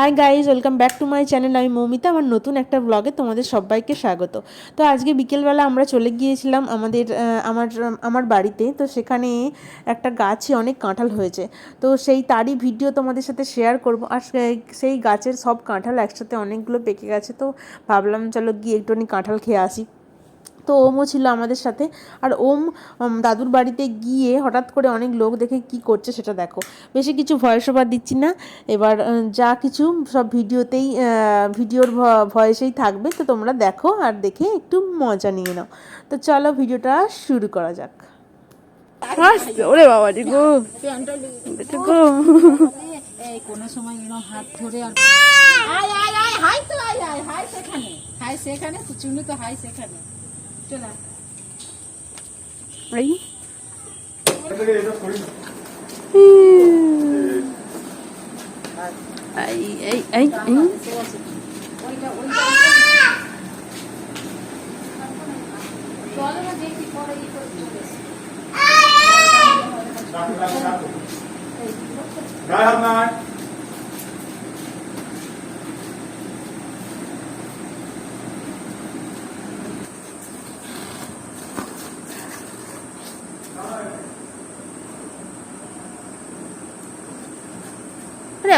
Hi guys welcome back to my channel আমি মৌমিতা আমার নতুন একটা ব্লগে তোমাদের সবাইকে স্বাগত। তো আজকে বিকেলবেলা আমরা চলে গিয়েছিলাম আমাদের আমার আমার বাড়িতে। তো সেখানে একটা গাছে অনেক কাঁঠাল হয়েছে। তো সেই তারই ভিডিও তোমাদের সাথে শেয়ার করব। আর সেই- গাছের সব কাঁঠাল একসাথে অনেকগুলো পেকে গেছে। তো ভাবলাম, চলো গিয়ে একটুখানি কাঁঠাল খেয়ে আসি। তো ওমও ছিল আমাদের সাথে। আর ওম দাদুর বাড়িতে গিয়ে হঠাৎ করে অনেক লোক দেখে কি করছে সেটা দেখো। বেশি কিছু ভয়েস ওভার দিচ্ছি না। এবার যা কিছু সব ভিডিওতেই ভিডিওর ভয়েসেই থাকবে। তো তোমরা দেখো আর দেখে একটু মজা নিয়ে নাও। তো চলো ভিডিওটা শুরু করা যাক। ওরে বাবা রে গো। বেটা গো। কোনো সময় হাত ধরে আর হাই তো হাই সেখানে। হাই সেখানে তো চুনু তো হাই সেখানে। চলে আয়। এই এই এই এই এই ওইটা ওইটা চলো না দেখি পরে ই করে চলে এসো। গায়ে হাত নাই ওরে বাবা রে এতে দেখে বুঝতে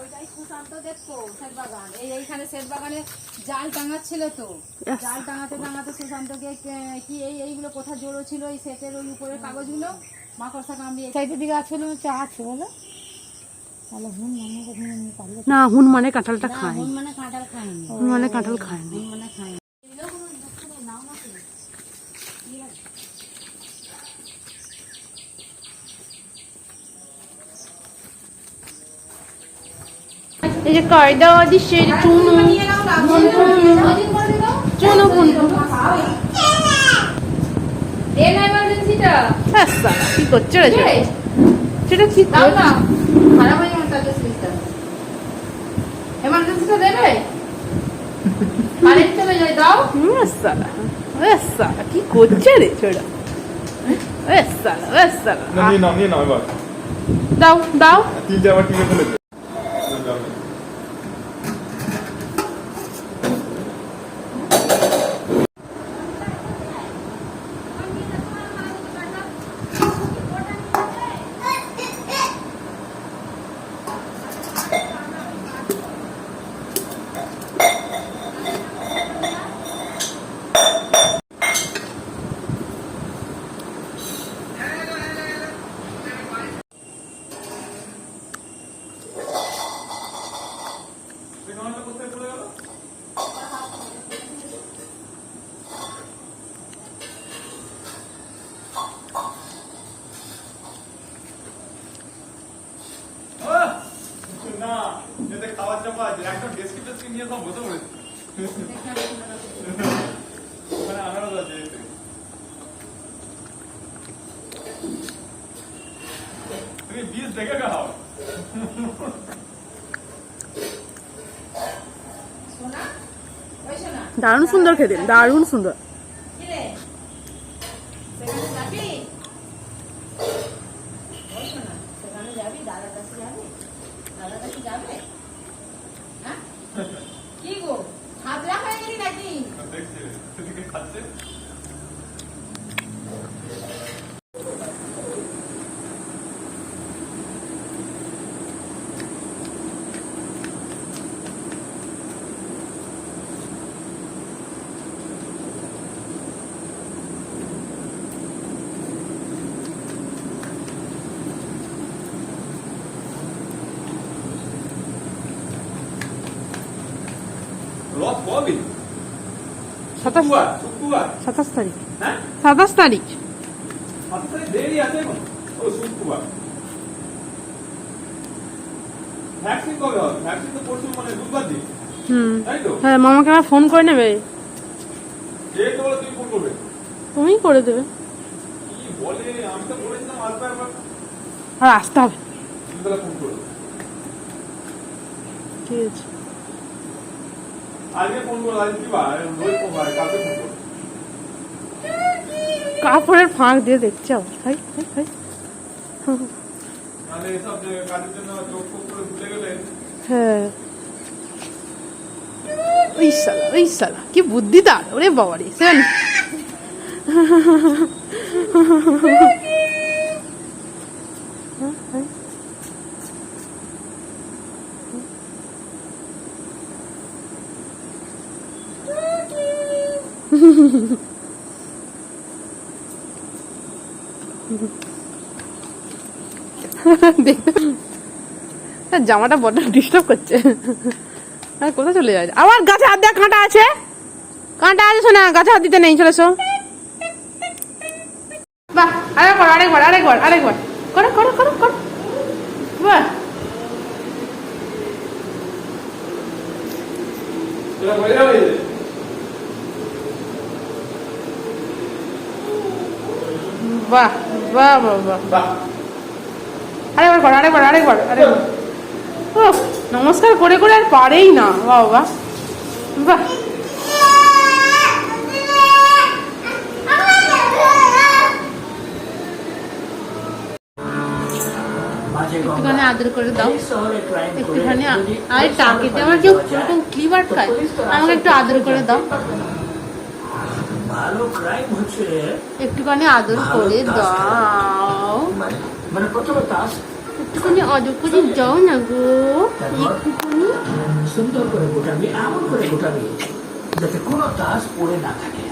ওইটাই সুশান্ত দেখতো সেট বাগান। এই এইখানে সেট বাগানে জাল টাঙাচ্ছিল তো। জাল টাঙাতে টাঙাতে সুশান্তকে কি এই এইগুলো কোথায় জড়ো ছিল এই সেটের ওই উপরের কাগজগুলো? মাকড়সা কামড়িয়ে সাইডের দিকে আছে বলো। মানে কখনো না হুন মানে কাঁঠালটা খায় হুন মানে কাঁঠাল খায় হুন মানে কাঁঠাল খায় হুন মানে খায়নি। এই যে কয়দা দিচ্ছে চুনু চুনু বুনু হ্যাঁ কি করছে রে সেটা? কি সালা, কি করছে রে ছোড়া সালা, সালা। দাও দাও। তিনটে ফেলেছে নিয়ে সব বসে পড়েছে ওখানে আনারস আছে। তুমি বীজ দেখে খাও দারুণ সুন্দর খেতে দারুণ সুন্দর কি রে সেখানে যাবি ওই সোনা সেখানে যাবি দাদার কাছে যাবি দাদার কাছে যাবে হ্যাঁ কি গো হাতরা হয়ে গেলি নাকি দেখছে সেদিকে খাচ্ছে রথ কবে সাতাশ তারিখ। হ্যাঁ? সাতাশ তারিখ। দেরি আছে ও শুক্রবার ভ্যাকসিন কবে হবে? ভ্যাকসিন তো পরশু মানে বুধবার দিন। হুম। হ্যাঁ মামাকে আমার ফোন করে নেবে। তুমি ফোন করবে? তুমিই করে দেবে। কি বলে? আমি তো বলেছিলাম আসবে একবার আর আসতে হবে। ফোন ঠিক আছে আজকে ফোন করো আজকে কি বার রোজ ফোন করে কালকে ফোন করো কাপড়ের ফাঁক দিয়ে দেখছি হাই হাই হাই। গেলে? হ্যাঁ। ওই সালা ওই সালা কি বুদ্ধি তার ওরে বাবা রে শোন দেখতে তার জামাটা বড্ড ডিস্টার্ব করছে। আর, কোথায় চলে যায়? আবার গাছে হাত দেওয়া কাঁটা আছে? কাঁটা আছে শোনা, গাছে হাত দিতে নেই, চলে এসো। বাহ আরেকবার আরেকবার আরেকবার আরেকবার করো করো করো করো। বাহ। বাহ বাহ বাহ বাহ আরেকবার কর আরেকবার আরেকবার আরেকবার। ও নমস্কার করে করে আর পারেই না বাহ বাহ। বাহ। একটুখানি আদর করে দাও। একটুখানি আর টাকিতে আমার কেউ ওরকম ক্লিপ আটকায়। আমাকে একটু আদর করে দাও। একটুখানি আদর করে দাও। মানে মানে একটুখানি আদর করে যাও না গো। একটুখানি। সুন্দর করে গোটাবি এমন করে গোটাবি যাতে কোনো তাস পড়ে না থাকে।